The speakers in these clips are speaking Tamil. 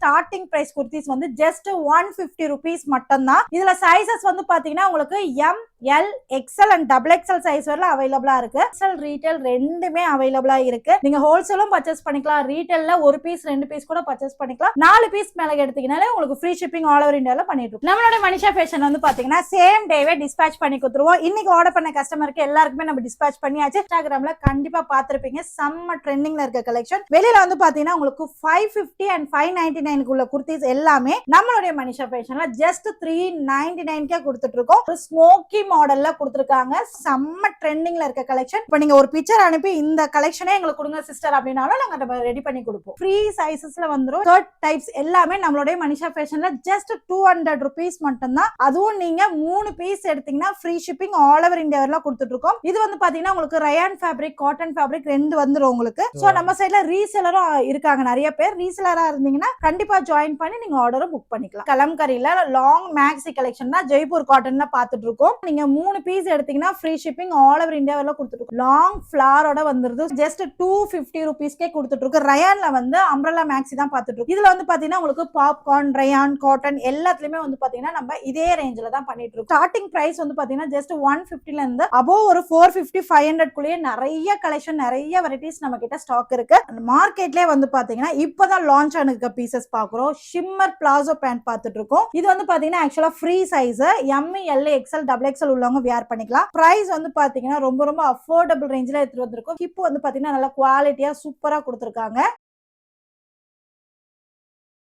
ஸ்டார்டிங் பிரைஸ் குர்த்திஸ் வந்து ஜஸ்ட் ஒன் பிப்டி ருபீஸ் மட்டும் தான் இதுல சைசஸ் வந்து பாத்தீங்கன்னா உங்களுக்கு M L XL and double XL size வரல அவைலபிளா இருக்கு. எக்ஸ்எல் ரீட்டைல் ரெண்டுமே அவைலபிளா இருக்கு. நீங்க ஹோல்சேலும் பர்ச்சேஸ் பண்ணிக்கலாம். ரீட்டைல்ல ஒரு பீஸ் ரெண்டு பீஸ் கூட பர்ச்சேஸ் பண்ணிக்கலாம். நாலு பீஸ் மேல எடுத்தீங்கனாலே உங்களுக்கு ஃப்ரீ ஷிப்பிங் ஆல் ஓவர் இந்தியால பண்ணிட்டு இருக்கோம். நம்மளோட மனிஷா ஃபேஷன் வந்து பாத்தீங்கன்னா சேம் டேவே டிஸ்பேச் பண்ணி கொடுத்துருவோம். இன்னைக்கு ஆர்டர் பண்ண கஸ்டமருக்கு எல்லாருக்குமே நம்ம டிஸ்பேச் பண்ணியாச்சு. இன்ஸ்டாகிராம்ல கண்டிப்பா பாத்திருப்பீங்க செம்ம ட்ரெண்டிங்ல இருக்க கலெக்ஷன் வெளியில வந்து பாத்தீங்கன்னா உங்களுக்கு five fifty and five ninety நைனுக்கு உள்ள குர்த்திஸ் எல்லாமே நம்மளுடைய மனிஷா ஃபேஷன்ல ஜஸ்ட் த்ரீ நைன்டி நைன்கே கொடுத்துட்டு இருக்கோம் ஒரு ஸ்மோக்கி மாடல்ல கொடுத்துருக்காங்க. செம்ம ட்ரெண்டிங்ல இருக்க கலெக்ஷன் இப்போ நீங்க ஒரு பிக்சர் அனுப்பி இந்த கலெக்ஷனே எங்களுக்கு கொடுங்க சிஸ்டர் அப்படின்னாலும் நாங்க ரெடி பண்ணி கொடுப்போம். ஃப்ரீ சைசஸ்ல வந்துரும். ஷர்ட் டைப்ஸ் எல்லாமே நம்மளுடைய மனிஷா ஃபேஷன்ல ஜஸ்ட் டூ ஹண்ட்ரட் ருபீஸ் மட்டும்தான். அதுவும் நீங்க மூணு பீஸ் எடுத்தீங்கன்னா ஃப்ரீ ஷிப்பிங் ஆல் ஓவர் இந்தியாவில கொடுத்துட்டு இருக்கோம் இது வந்து பாத்தீங்கன்னா உங்களுக்கு ரயான் ஃபேப்ரிக் காட்டன் ஃபேப்ரிக் ரெண்டு வந்துரும் உங்களுக்கு. சோ நம்ம சைட்ல ரீசெலரும் இருக்காங்க நிறைய பேர். ரீசெலரா இருந்தீங்கன்னா கண்டிப்பா ஜாயின் பண்ணி நீங்க ஆர்டரும் புக் பண்ணிக்கலாம். கலம்கரியில லாங் மேக்ஸி கலெக்ஷன் தான் ஜெய்ப்பூர் காட்டன்ல பாத்துட்டு இருக்கோம். நீங்க மூணு பீஸ் எடுத்தீங்கன்னா ஃப்ரீ ஷிப்பிங் ஆல் ஓவர் இந்தியாவில கொடுத்துட்டு லாங் ஃபிளாரோட வந்துருது. ஜஸ்ட் டூ ஃபிஃப்டி ருபீஸ்க்கே கொடுத்துட்டு இருக்கு ரயான்ல வந்து அம்ரலா மேக்ஸி தான் பாத்துட்டு இருக்கோம். இதுல வந்து பாத்தீங்கன்னா உங்களுக்கு பாப்கார்ன் ரயான் காட்டன் எல்லாத்துலயுமே வந்து பாத்தீங்கன்னா நம்ம இதே ரேஞ்சில தான் பண்ணிட்டு இருக்கோம். ஸ்டார்டிங் பிரைஸ் வந்து பாத்தீங்கன்னா ஜஸ்ட் ஒன் பிப்டில இருந்து அபோவ் ஒரு ஃபோர் பிப்டி ஃபைவ் ஹண்ட்ரட் குள்ளேயே நிறைய கலெக்ஷன் நிறைய வெரைட்டிஸ் நம்ம கிட்ட ஸ்டாக் இருக்கு. மார்க்கெட்லயே வந்து பாத்தீங்கன்னா இப்பதான் லான்ச் ஆனிருக்க பீசஸ் பாக்குறோம் ஷிம்மர் பிளாசோ பேண்ட் பார்த்துட்டு இருக்கோம் இது வந்து பாத்தீங்கன்னா ஆக்சுவலா free size M L XL double XL உள்ளவங்க வியர் பண்ணிக்கலாம். பிரைஸ் வந்து பாத்தீங்கன்னா ரொம்ப ரொம்ப அஃபோர்டபுள் ரேஞ்சில் எடுத்துகிட்டு வந்திருக்கோம். ஹிப் வந்து பாத்தீங்கன்னா நல்லா குவாலிட்டியா சூப்பரா கொடுத்துருக்காங்க.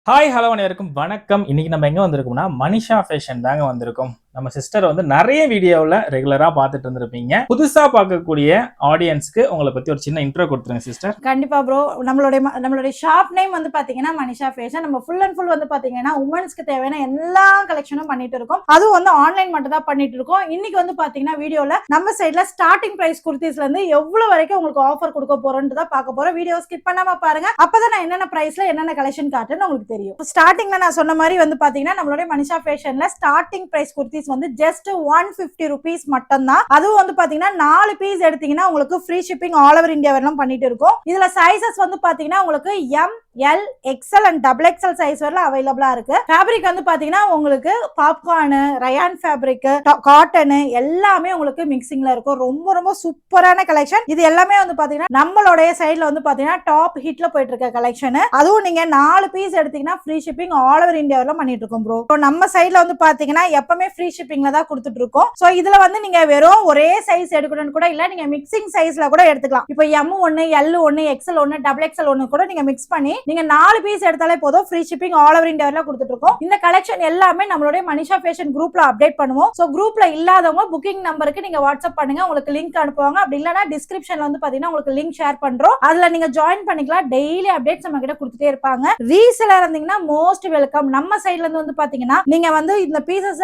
ஹாய் ஹலோ அனைவருக்கும் வணக்கம். இன்னைக்கு நம்ம எங்க வந்திருக்கோம்னா மனிஷா ஃபேஷன் தாங்க வந்திருக்கோம். நம்ம சிஸ்டர் வந்து நிறைய வீடியோவில் ரெகுலராக பார்த்துட்டு இருந்திருப்பீங்க. புதுசாக பார்க்கக்கூடிய ஆடியன்ஸ்க்கு உங்களை பற்றி ஒரு சின்ன இன்ட்ரோ கொடுத்துருங்க சிஸ்டர் கண்டிப்பாக ப்ரோ நம்மளுடைய நம்மளுடைய ஷாப் நேம் வந்து பார்த்தீங்கன்னா மனிஷா ஃபேஷன் நம்ம ஃபுல் அண்ட் ஃபுல் வந்து பார்த்தீங்கன்னா உமன்ஸ்க்கு தேவையான எல்லா கலெக்ஷனும் பண்ணிட்டு இருக்கோம். அதுவும் வந்து ஆன்லைன் மட்டும் தான் பண்ணிட்டு இருக்கோம். இன்னைக்கு வந்து பார்த்தீங்கன்னா வீடியோவில் நம்ம சைடில் ஸ்டார்டிங் ப்ரைஸ் குர்த்திஸ்லேருந்து எவ்வளோ வரைக்கும் உங்களுக்கு ஆஃபர் கொடுக்க போகிறோன்ட்டு தான் பார்க்க போகிறோம் வீடியோ ஸ்கிப் பண்ணாமல் பாருங்க. அப்பதான் நான் என்னென்ன ப்ரைஸில் என்னென்ன கலெக்ஷன் காட்டுன்னு உங்களுக்கு தெரியும். ஸ்டார்டிங்கில் நான் சொன்ன மாதிரி வந்து பார்த்தீங்கன்னா நம்மளுடைய மனிஷா ஃபேஷனில் ஸ்டார்டிங் ப்ரைஸ் குர்த்திஸ் வந்து ஜஸ்ட் ஒன் பிப்டி ருபீஸ் மட்டும் தான் அதுவும் வந்து பாத்தீங்கன்னா நாலு பீஸ் எடுத்தீங்கன்னா உங்களுக்கு free shipping all over India வரலாம் பண்ணிட்டு இருக்கோம். இதுல சைசஸ் வந்து பாத்தீங்கன்னா உங்களுக்கு M L XL and double XL size வரல அவைலபிளா இருக்கு. ஃபேப்ரிக் வந்து பாத்தீங்கன்னா உங்களுக்கு பாப்கார்னு ரயான் ஃபேப்ரிக் காட்டனு எல்லாமே உங்களுக்கு மிக்சிங்ல இருக்கும். ரொம்ப ரொம்ப சூப்பரான கலெக்ஷன் இது எல்லாமே வந்து பாத்தீங்கன்னா நம்மளுடைய சைட்ல வந்து பாத்தீங்கன்னா டாப் ஹிட்ல போயிட்டு இருக்க கலெக்ஷன் அதுவும் நீங்க நாலு பீஸ் எடுத்தீங்கன்னா ஃப்ரீ ஷிப்பிங் ஆல் ஓவர் இந்தியாவில பண்ணிட்டு இருக்கோம் ப்ரோ நம்ம சைட்ல வந்து பாத்தீங்கன்னா எப்பவுமே ஃப்ரீ ஷிப்பிங்ல தான் கொடுத்துட்டு இருக்கோம் ஸோ இதுல வந்து நீங்க வெறும் ஒரே சைஸ் எடுக்கணும்னு கூட இல்ல நீங்க மிக்சிங் சைஸ்ல கூட எடுத்துக்கலாம். இப்போ எம் ஒன்னு எல் ஒன்னு எக்ஸ்எல் ஒன்னு டபுள் எக்ஸ்எல் ஒன்னு கூட நீங்க மிக்ஸ் பண்ணி நீங்க நாலு பீஸ் எடுத்தாலே போதும் ஃப்ரீ ஷிப்பிங் ஆல் ஓவர் இந்தியாவில கொடுத்துட்டு இருக்கோம் இந்த கலெக்ஷன் எல்லாமே நம்மளுடைய மனிஷா ஃபேஷன் குரூப்ல அப்டேட் பண்ணுவோம். ஸோ குரூப்ல இல்லாதவங்க புக்கிங் நம்பருக்கு நீங்க வாட்ஸ்அப் பண்ணுங்க உங்களுக்கு லிங்க் அனுப்புவாங்க. அப்படி இல்லைன்னா டிஸ்கிரிப்ஷன்ல வந்து பாத்தீங்கன்னா உங்களுக்கு லிங்க் ஷேர் பண்றோம். அதுல நீங்க ஜாயின் பண்ணிக்கலாம். டெய்லி அப்டேட்ஸ் நம்ம கிட்ட கொடுத்துட்டே இருப்பாங்க. ரீசெலர் இருந்தீங்கன்னா மோஸ்ட் வெல்கம் நம்ம சைட்ல இருந்து வந்து பாத்தீங்கன்னா நீங்க வந்து இந்த பீசஸ்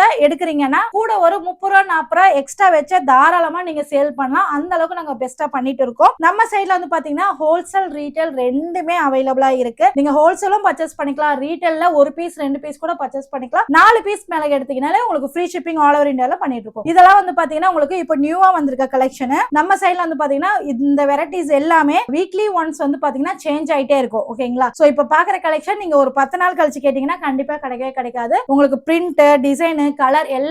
எடுக்கிறீங்கன்னா கூட ஒரு முப்பது ரூபா நாற்பது ரூபா எக்ஸ்ட்ரா வச்சு தாராளமா நீங்க சேல் பண்ணலாம். அந்த அளவுக்கு நாங்க பெஸ்டா பண்ணிட்டு இருக்கோம். நம்ம சைட்ல வந்து பாத்தீங்கன்னா ஹோல்சேல் ரீட்டைல் ரெண்டுமே அவைலபிளா இருக்கு. நீங்க ஹோல்சேலும் பர்ச்சேஸ் பண்ணிக்கலாம். ரீட்டைல்ல ஒரு பீஸ் ரெண்டு பீஸ் கூட பர்ச்சேஸ் பண்ணிக்கலாம். நாலு பீஸ் மேல எடுத்தீங்கனாலே உங்களுக்கு ஃப்ரீ ஷிப்பிங் ஆல் ஓவர் இந்தியால பண்ணிட்டு இருக்கோம். இதெல்லாம் வந்து பாத்தீங்கன்னா உங்களுக்கு இப்போ நியூவா வந்திருக்க கலெக்ஷன் நம்ம சைட்ல வந்து பாத்தீங்கன்னா இந்த வெரைட்டிஸ் எல்லாமே வீக்லி ஒன்ஸ் வந்து பாத்தீங்கன்னா சேஞ்ச் ஆயிட்டே இருக்கும். ஓகேங்களா சோ இப்போ பாக்குற கலெக்ஷன் நீங்க ஒரு பத்து நாள் கழிச்சு கேட்டீங்கன்னா கண்டிப்பா கிடைக்கவே கிடைக்காது. உங்களுக்கு பிரிண்ட் டிசைன் கலர் எல்லாம்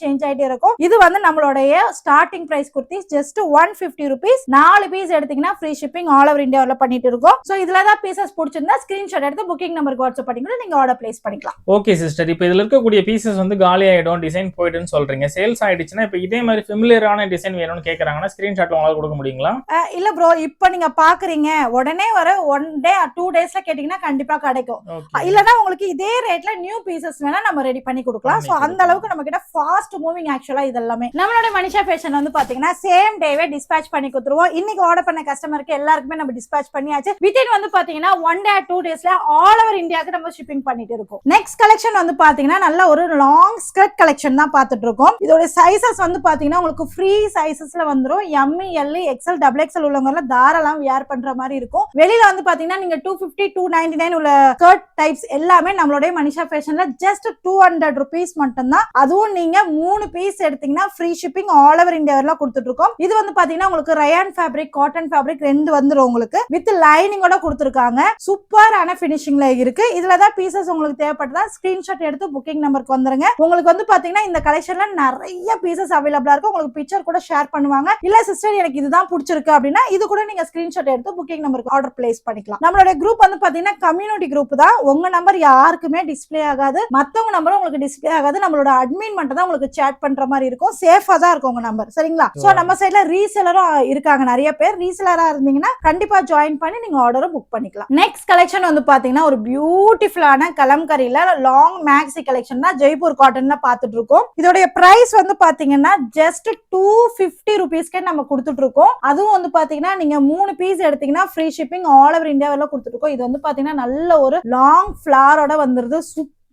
சேஞ்ச் ஆயிட்டே இருக்கும். இது வந்து நம்மளுடைய starting price kurti just one fifty rupees நாலு பீஸ் எடுத்தீங்கன்னா ஃப்ரீ ஷிப்பிங் ஆல் ஓவர் இந்தியாவில் பண்ணிட்டு இருக்கோம். சோ இதுல தான் பீசஸ் பிடிச்சிருந்தா ஸ்கிரீன்ஷாட் எடுத்து புக்கிங் நம்பருக்கு வாட்ஸ்அப் பண்ணி கூட நீங்க ஆர்டர் பிளேஸ் பண்ணிக்கலாம். ஓகே சிஸ்டர் இப்போ இதுல இருக்கக்கூடிய பீசஸ் வந்து காலி ஆயிடும் டிசைன் போயிடுன்னு சொல்றீங்க. சேல்ஸ் ஆயிடுச்சுன்னா இப்போ இதே மாதிரி ஃபெமிலியரான டிசைன் வேணும்னு கேக்குறாங்கன்னா ஸ்கிரீன்ஷாட்ல உங்களால கொடுக்க முடியுங்களா? இல்ல ப்ரோ இப்போ நீங்க பாக்குறீங்க உடனே வர ஒன் டே டூ டேஸ்ல கேட்டீங்கன்னா கண்டிப்பா கிடைக்கும். ஓகே இல்லனா உங்களுக்கு இதே ரேட்ல நியூ பீசஸ் வேணா நம்ம ரெடி பண்ணி கொடுக்கலாம். பண்ணி அந்த அளவுக்கு நம்ம கிட்ட ஃபாஸ்ட் மூவிங் ஆக்சுவலா இது எல்லாமே நம்மளோட மனிஷா ஃபேஷன் வந்து பாத்தீங்கன்னா சேம் டேவே டிஸ்பேச் பண்ணி கொடுத்துருவோம். இன்னைக்கு ஆர்டர் பண்ண கஸ்டமருக்கு எல்லாருக்குமே நம்ம டிஸ்பேச் பண்ணியாச்சு. வித்தின் வந்து பாத்தீங்கன்னா ஒன் டே டூ டேஸ்ல ஆல் ஓவர் இந்தியாவுக்கு நம்ம ஷிப்பிங் பண்ணிட்டு இருக்கோம். நெக்ஸ்ட் கலெக்ஷன் வந்து பாத்தீங்கன்னா நல்ல ஒரு லாங் ஸ்கர்ட் கலெக்ஷன் தான் பாத்துட்டு இருக்கோம். இதோட சைசஸ் வந்து பாத்தீங்கன்னா உங்களுக்கு ஃப்ரீ சைசஸ்ல வந்துரும். M L XL double XL உள்ளவங்க தாராளம் வியர் பண்ற மாதிரி இருக்கும். வெளியில வந்து பாத்தீங்கன்னா நீங்க two fifty two ninety nine உள்ள ஸ்கர்ட் டைப்ஸ் எல்லாமே நம்மளுடைய மனிஷா ஃபேஷன்ல ஜஸ்ட் டூ ஹண்ட்ரட் ருபீஸ் மட்டும்தான். அதுவும் இதுவும் நீங்க மூணு பீஸ் எடுத்தீங்கன்னா free shipping all over India வரலாம் கொடுத்துட்டு இருக்கோம் இது வந்து பாத்தீங்கன்னா உங்களுக்கு ரயான் ஃபேப்ரிக் காட்டன் ஃபேப்ரிக் ரெண்டு வந்துரும் உங்களுக்கு. வித் லைனிங்கோட கொடுத்துருக்காங்க. சூப்பரான ஃபினிஷிங்ல இருக்கு. இதுல தான் பீசஸ் உங்களுக்கு தேவைப்பட்டதா ஸ்கிரீன்ஷாட் எடுத்து புக்கிங் நம்பருக்கு வந்துருங்க. உங்களுக்கு வந்து பாத்தீங்கன்னா இந்த கலெக்ஷன்ல நிறைய பீசஸ் அவைலபிளா இருக்கும். உங்களுக்கு பிக்சர் கூட ஷேர் பண்ணுவாங்க. இல்ல சிஸ்டர் எனக்கு இதுதான் பிடிச்சிருக்கு அப்படின்னா இது கூட நீங்க ஸ்கிரீன்ஷாட் எடுத்து புக்கிங் நம்பருக்கு ஆர்டர் பிளேஸ் பண்ணிக்கலாம். நம்மளோட குரூப் வந்து பாத்தீங்கன்னா கம்யூனிட்டி குரூப் தான். உங்க நம்பர் யாருக்குமே டிஸ்பிளே ஆகாது. மத்தவங்க நம்பரும் உங்களுக்கு டிஸ்பிளே ஆகாது. நம்மளோட அட்மின் மட்டும் தான் உங்களுக்கு சேட் பண்ற மாதிரி இருக்கும். சேஃபா தான் இருக்கும் உங்க நம்பர் சரிங்களா? சோ நம்ம சைட்ல ரீசெலரும் இருக்காங்க நிறைய பேர். ரீசெலரா இருந்தீங்கன்னா கண்டிப்பா ஜாயின் பண்ணி நீங்க ஆர்டரும் புக் பண்ணிக்கலாம். நெக்ஸ்ட் கலெக்ஷன் வந்து பாத்தீங்கன்னா ஒரு பியூட்டிஃபுல்லான கலம்கரியில லாங் மேக்ஸி கலெக்ஷன் தான் ஜெய்ப்பூர் காட்டன்ல பாத்துட்டு இருக்கோம் இதோடைய பிரைஸ் வந்து பாத்தீங்கன்னா ஜஸ்ட் டூ பிப்டி ருபீஸ்க்கே நம்ம கொடுத்துட்டு இருக்கோம் அதுவும் வந்து பாத்தீங்கன்னா நீங்க மூணு பீஸ் எடுத்தீங்கன்னா ஃப்ரீ ஷிப்பிங் ஆல் ஓவர் இந்தியாவில கொடுத்துட்டு இருக்கோம் இது வந்து பாத்தீங்கன்னா நல்ல ஒரு லாங் ஃபிளாரோட வந்துருது.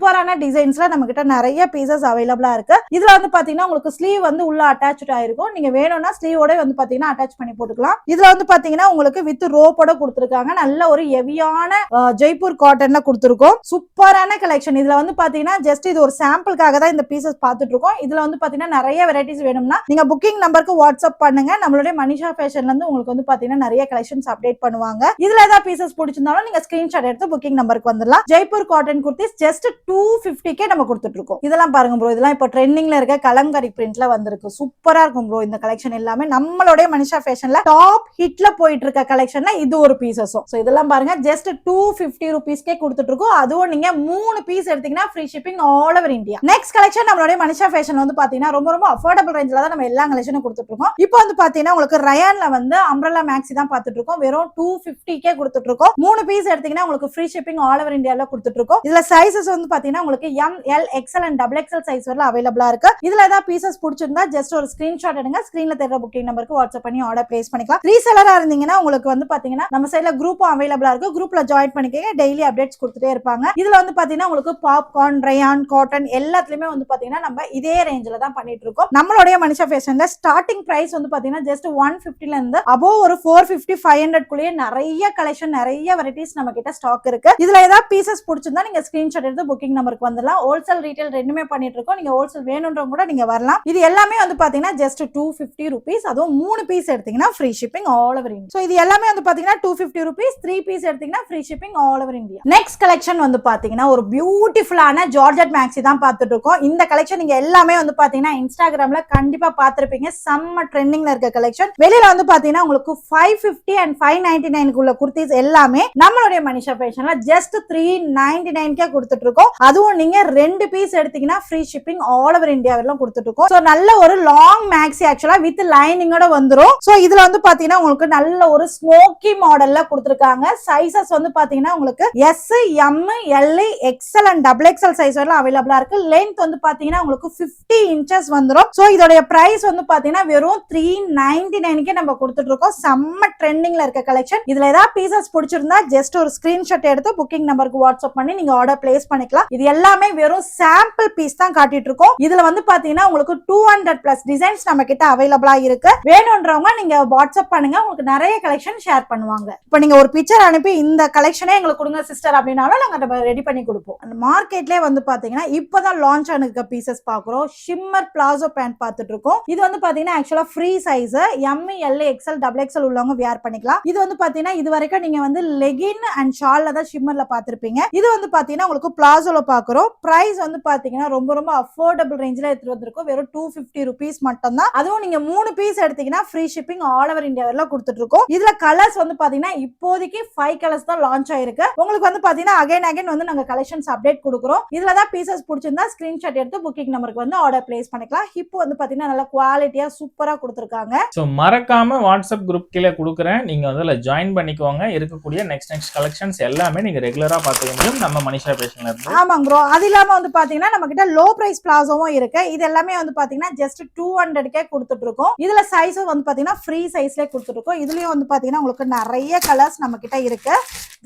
சூப்பரான டிசைன்ஸ்ல நம்ம கிட்ட நிறைய பீசஸ் அவைலபிளா இருக்கு. இதுல வந்து பாத்தீங்கன்னா உங்களுக்கு ஸ்லீவ் வந்து உள்ள அட்டாச் ஆயிருக்கும். நீங்க வேணும்னா ஸ்லீவோட வந்து பாத்தீங்கன்னா அட்டாச் பண்ணி போட்டுக்கலாம். இதுல வந்து பாத்தீங்கன்னா உங்களுக்கு வித் ரோப்போட கொடுத்துருக்காங்க. நல்ல ஒரு ஹெவியான ஜெய்ப்பூர் காட்டன்ல கொடுத்துருக்கோம். சூப்பரான கலெக்ஷன் இதுல வந்து பாத்தீங்கன்னா ஜஸ்ட் இது ஒரு சாம்பிளுக்காக தான் இந்த பீசஸ் பார்த்துட்டு இருக்கோம் இதுல வந்து பாத்தீங்கன்னா நிறைய வெரைட்டிஸ் வேணும்னா நீங்க புக்கிங் நம்பருக்கு வாட்ஸ்அப் பண்ணுங்க. நம்மளுடைய மனிஷா ஃபேஷன்ல இருந்து உங்களுக்கு வந்து பாத்தீங்கன்னா நிறைய கலெக்ஷன்ஸ் அப்டேட் பண்ணுவாங்க. இதுல ஏதாவது பீசஸ் பிடிச்சிருந்தாலும் நீங்க ஸ்கிரீன்ஷாட் எடுத்து புக்கிங் நம்பருக்கு வந்துடலாம் Jaipur cotton kurtis just two two ஃபிஃப்டிக்கே நம்ம கொடுத்துட்ருக்கோம். இதெல்லாம் பாருங்க ப்ரோ இதெல்லாம் இப்போ ட்ரெண்டிங்கில் இருக்க கலம்கரி பிரிண்ட்ல வந்திருக்கு. சூப்பராக இருக்கும் ப்ரோ இந்த கலெக்ஷன் எல்லாமே. நம்மளுடைய மனிஷா ஃபேஷன்ல டாப் ஹிட்ல போயிட்டு இருக்க கலெக்ஷன்ல இது ஒரு பீசஸும் ஸோ இதெல்லாம் பாருங்க ஜஸ்ட் டூ ஃபிஃப்டி ருபீஸ்க்கே கொடுத்துட்ருக்கோம். அதுவும் நீங்க மூணு பீஸ் எடுத்தீங்கன்னா free shipping all over India next collection நம்மளுடைய மனிஷா ஃபேஷன் வந்து பார்த்தீங்கன்னா ரொம்ப ரொம்ப அஃபோர்டபுள் ரேஞ்சில் தான் நம்ம எல்லா கலெக்ஷனும் கொடுத்துட்ருக்கோம். இப்போ வந்து பார்த்தீங்கன்னா உங்களுக்கு ரயான்ல வந்து அம்ரல்லா மேக்ஸி தான் பார்த்துட்டு இருக்கோம் வெறும் டூ ஃபிஃப்டிக்கே கொடுத்துட்ருக்கோம். மூணு பீஸ் எடுத்தீங்கன்னா உங்களுக்கு ஃப்ரீ ஷிப்பிங் ஆல் ஓவர் இந்தியாவில் கொடுத்துட்ருக்கோம். இதில் சைஸஸ் வந்து பார்த்தீங்கன்னா பாத்தீங்கன்னா உங்களுக்கு M L XL and double XL size வரல அவைலபிளா இருக்கு. இதுல ஏதாவது பீசஸ் பிடிச்சிருந்தா ஜஸ்ட் ஒரு ஸ்கிரீன்ஷாட் எடுங்க. ஸ்கிரீன்ல தெரியற புக்கிங் நம்பருக்கு வாட்ஸ்அப் பண்ணி ஆர்டர் பிளேஸ் பண்ணிக்கலாம். ரீசெலரா இருந்தீங்கன்னா உங்களுக்கு வந்து பாத்தீங்கன்னா நம்ம சைட்ல குரூப்பும் அவைலபிளா இருக்கு. குரூப்ல ஜாயின் பண்ணிக்கங்க. டெய்லி அப்டேட்ஸ் கொடுத்துட்டே இருப்பாங்க. இதுல வந்து பாத்தீங்கன்னா உங்களுக்கு பாப்கார்ன் ரயான் காட்டன் எல்லாத்துலயுமே வந்து பாத்தீங்கன்னா நம்ம இதே ரேஞ்சில தான் பண்ணிட்டு இருக்கோம். நம்மளுடைய மனிஷா ஃபேஷன்ல ஸ்டார்டிங் பிரைஸ் வந்து பாத்தீங்கன்னா ஜஸ்ட் ஒன் பிப்டில இருந்து அபோவ் ஒரு ஃபோர் பிப்டி ஃபைவ் ஹண்ட்ரட் குள்ளேயே நிறைய கலெக்ஷன் நிறைய வெரைட்டிஸ் நம்ம கிட்ட ஸ்டாக் இருக்கு. இதுல ஏதாவது பீசஸ் பிடிச்சிருந்தா நீங்க ஸ்கிரீன்ஷாட் எடுத்து புக்கிங் நம்பருக்கு வந்துடலாம். ஹோல்சேல் ரீட்டைல் ரெண்டுமே பண்ணிட்டு இருக்கோம் நீங்க ஹோல்சேல் வேணுன்றவங்க கூட நீங்க வரலாம். இது எல்லாமே வந்து பாத்தீங்கன்னா ஜஸ்ட் டூ பிப்டி ருபீஸ் அதுவும் மூணு பீஸ் எடுத்தீங்கன்னா free shipping all over India so இது எல்லாமே வந்து பாத்தீங்கன்னா two fifty rupees three piece எடுத்தீங்கன்னா free shipping all over India next collection வந்து பாத்தீங்கன்னா ஒரு பியூட்டிஃபுல்லான ஜார்ஜட் மேக்ஸி தான் பார்த்துட்டு இருக்கோம் இந்த கலெக்ஷன் நீங்க எல்லாமே வந்து பாத்தீங்கன்னா இன்ஸ்டாகிராம்ல கண்டிப்பா பார்த்திருப்பீங்க செம்ம ட்ரெண்டிங்ல இருக்க கலெக்ஷன் வெளியில வந்து பாத்தீங்கன்னா உங்களுக்கு five fifty and five ninety நைனுக்குள்ள kurtis எல்லாமே நம்மளுடைய மனிஷா ஃபேஷன்ல ஜஸ்ட் த்ரீ நைன்டி நைன்கே கொடுத்துட்டு இருக்கோம் அதுவும் நீங்க ரெண்டு பீஸ் எடுத்தீங்கன்னா ஃப்ரீ ஷிப்பிங் ஆல் ஓவர் இந்தியாவிலாம் கொடுத்துட்டு இருக்கோம். ஸோ நல்ல ஒரு லாங் மேக்ஸி ஆக்சுவலா வித் லைனிங்கோட வந்துரும். ஸோ இதுல வந்து பாத்தீங்கன்னா உங்களுக்கு நல்ல ஒரு ஸ்மோக்கி மாடல்ல கொடுத்துருக்காங்க. சைசஸ் வந்து பாத்தீங்கன்னா உங்களுக்கு S M L XL and double XL size வரலாம் அவைலபிளா இருக்கு. லென்த் வந்து பாத்தீங்கன்னா உங்களுக்கு 50 இன்ச்சஸ் வந்துரும். ஸோ இதோடைய பிரைஸ் வந்து பாத்தீங்கன்னா வெறும் த்ரீ நைன்டி நைனுக்கே நம்ம கொடுத்துட்டு இருக்கோம். செம்ம ட்ரெண்டிங்ல இருக்க கலெக்ஷன் இதுல ஏதாவது பீசஸ் பிடிச்சிருந்தா ஜஸ்ட் ஒரு ஸ்கிரீன்ஷாட் எடுத்து புக்கிங் நம்பருக்கு வாட்ஸ்அப் பண்ணி நீங்க ஆர்டர் பிளேஸ் பண்ணிக்கலாம். இது எல்லாமே வெறும் சாம்பிள் பீஸ் தான் காட்டிட்டு இருக்கோம் இதுல வந்து பாத்தீங்கன்னா உங்களுக்கு டூ ஹண்ட்ரட் பிளஸ் டிசைன்ஸ் நம்ம கிட்ட அவைலபிளா இருக்கு. வேணும்ன்றவங்க நீங்க வாட்ஸ்அப் பண்ணுங்க. உங்களுக்கு நிறைய கலெக்ஷன் ஷேர் பண்ணுவாங்க. இப்போ நீங்க ஒரு பிக்சர் அனுப்பி இந்த கலெக்ஷனே எங்களுக்கு கொடுங்க சிஸ்டர் அப்படின்னாலும் நாங்க ரெடி பண்ணி கொடுப்போம். அந்த மார்க்கெட்லயே வந்து பாத்தீங்கன்னா இப்பதான் லான்ச் ஆனிருக்க பீசஸ் பாக்குறோம். ஷிம்மர் பிளாசோ பேண்ட் பார்த்துட்டு இருக்கோம் இது வந்து பாத்தீங்கன்னா ஆக்சுவலா free size M L XL double XL உள்ளவங்க வியர் பண்ணிக்கலாம். இது வந்து பாத்தீங்கன்னா இது வரைக்கும் நீங்க வந்து லெகின் அண்ட் ஷால்ல தான் ஷிம்மர்ல பாத்திருப்பீங்க. இது வந்து பாத்தீங்கன்னா உங்களுக்கு பிளாசோ பிளாசோல பாக்குறோம். பிரைஸ் வந்து பாத்தீங்கன்னா ரொம்ப ரொம்ப அஃபோர்டபுள் ரேஞ்சில் எடுத்து வந்திருக்கோம். வெறும் டூ பிப்டி ருபீஸ் மட்டும் தான் அதுவும் நீங்க மூணு பீஸ் எடுத்தீங்கன்னா free shipping all over India வரலாம் கொடுத்துட்டு இருக்கோம் இதுல கலர்ஸ் வந்து பாத்தீங்கன்னா இப்போதைக்கு ஃபைவ் கலர்ஸ் தான் லான்ச் ஆயிருக்கு. உங்களுக்கு வந்து பாத்தீங்கன்னா அகைன் அகைன் வந்து நாங்க கலெக்ஷன்ஸ் அப்டேட் கொடுக்குறோம். இதுல தான் பீசஸ் பிடிச்சிருந்தா ஸ்கிரீன்ஷாட் எடுத்து புக்கிங் நம்பருக்கு வந்து ஆர்டர் பிளேஸ் பண்ணிக்கலாம். ஹிப் வந்து பாத்தீங்கன்னா நல்ல குவாலிட்டியா சூப்பரா கொடுத்துருக்காங்க. ஸோ மறக்காம வாட்ஸ்அப் குரூப் கீழே கொடுக்குறேன். நீங்க வந்து அதில் ஜாயின் பண்ணிக்கோங்க. இருக்கக்கூடிய நெக்ஸ்ட் நெக்ஸ்ட் கலெக்ஷன்ஸ் எல்லாமே நீங்க ரெகுலரா பார்த்துக்க முடியும். நம்ம மனிஷா பேஷன்ல இருந்து. ஆமாங்க ப்ரோ அது இல்லாமல் வந்து பார்த்தீங்கன்னா நம்ம கிட்ட லோ பிரைஸ் பிளாசோவும் இருக்கு. இது எல்லாமே வந்து பார்த்தீங்கன்னா ஜஸ்ட் டூ ஹண்ட்ரட்கே கொடுத்துட்டு இருக்கோம் இதுல சைஸும் வந்து பார்த்தீங்கன்னா ஃப்ரீ சைஸ்லேயே கொடுத்துட்டு இருக்கோம் வந்து பார்த்தீங்கன்னா உங்களுக்கு நிறைய கலர்ஸ் நம்ம கிட்ட இருக்கு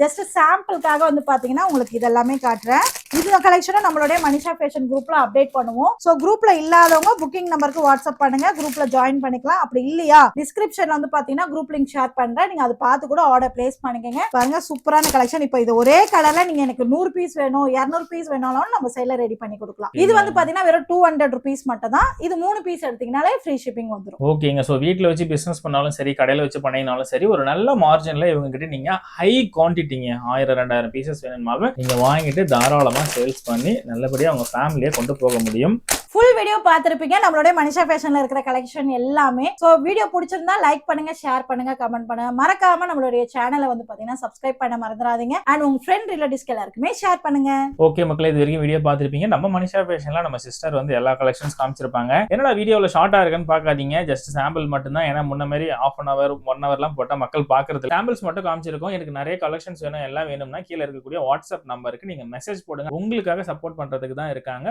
ஜஸ்ட் சாம்பிளுக்காக வந்து பார்த்தீங்கன்னா உங்களுக்கு இதெல்லாமே காட்டுறேன். இந்த கலெக்ஷனை நம்மளுடைய மனிஷா ஃபேஷன் குரூப்ல அப்டேட் பண்ணுவோம். ஸோ குரூப்ல இல்லாதவங்க புக்கிங் நம்பருக்கு வாட்ஸ்அப் பண்ணுங்க. குரூப்ல ஜாயின் பண்ணிக்கலாம். அப்படி இல்லையா? டிஸ்கிரிப்ஷன்ல வந்து பாத்தீங்கன்னா குரூப் லிங்க் ஷேர் பண்றேன். நீங்க அதை பார்த்து கூட ஆர்டர் பிளேஸ் பண்ணிக்கங்க. பாருங்க சூப்பரான கலெக்ஷன் இப்போ இது ஒரே கலர்ல நீங்க எனக்கு நூறு பீஸ் வேணும் இரநூறு பீஸ் வேணாலும் நம்ம சைட்ல ரெடி பண்ணி கொடுக்கலாம். இது வந்து பாத்தீங்கன்னா வெறும் டூ ஹண்ட்ரட் ருபீஸ் மட்டும் தான் இது மூணு பீஸ் எடுத்தீங்கனாலே ஃப்ரீ ஷிப்பிங் வந்துடும் ஓகேங்க ஸோ வீட்டில் வச்சு பிஸ்னஸ் பண்ணாலும் சரி கடையில் வச்சு பண்ணினாலும் சரி ஒரு நல்ல மார்ஜினில் இவங்க கிட்ட நீங்கள் ஹை குவான்டிட்டிங்க ஆயிரம் ரெண்டாயிரம் பீசஸ் வேணும்னாலும் நீங்கள் வாங்கிட்டு தாராளமாக சேல்ஸ் பண்ணி நல்லபடியாக அவங்க ஃபேமிலியை கொண்டு போக முடியும். ஃபுல் வீடியோ பார்த்துருப்பீங்க. நம்மளுடைய மனிஷா ஃபேஷன்ல இருக்கிற கலெக்ஷன் எல்லாமே. ஸோ வீடியோ பிடிச்சிருந்தா லைக் பண்ணுங்க ஷேர் பண்ணுங்க கமெண்ட் பண்ணுங்க. மறக்காம நம்மளுடைய சேனலை வந்து பாத்தீங்கன்னா சப்ஸ்கிரைப் பண்ண மறந்துடாதீங்க. அண்ட் உங்க ஃப்ரெண்ட் ரிலேட்டிவ்ஸ்க்கு எல்லாருக்குமே ஷேர் பண்ணுங்க. ஓகே மக்களே இது வரைக்கும் வீடியோ பார்த்துருப்பீங்க. நம்ம மனிஷா ஃபேஷனில் நம்ம சிஸ்டர் வந்து எல்லா கலெக்ஷன்ஸ் காமிச்சிருப்பாங்க. என்னடா வீடியோவில் ஷார்ட்டாக இருக்குன்னு பார்க்காதீங்க. ஜஸ்ட் சாம்பிள் மட்டும் தான் ஏன்னா முன்ன மாதிரி ஆஃப் அன் அவர் ஒன் ஹவர்லாம் போட்டால் மக்கள் பார்க்கறது சாம்பிள்ஸ் மட்டும் காமிச்சிருக்கோம். எனக்கு நிறைய கலெக்ஷன்ஸ் வேணும். எல்லாம் வேணும்னா கீழே இருக்கக்கூடிய வாட்ஸ்அப் நம்பருக்கு நீங்கள் மெசேஜ் போடுங்க. உங்களுக்காக சப்போர்ட் பண்ணுறதுக்கு தான் இருக்காங்க.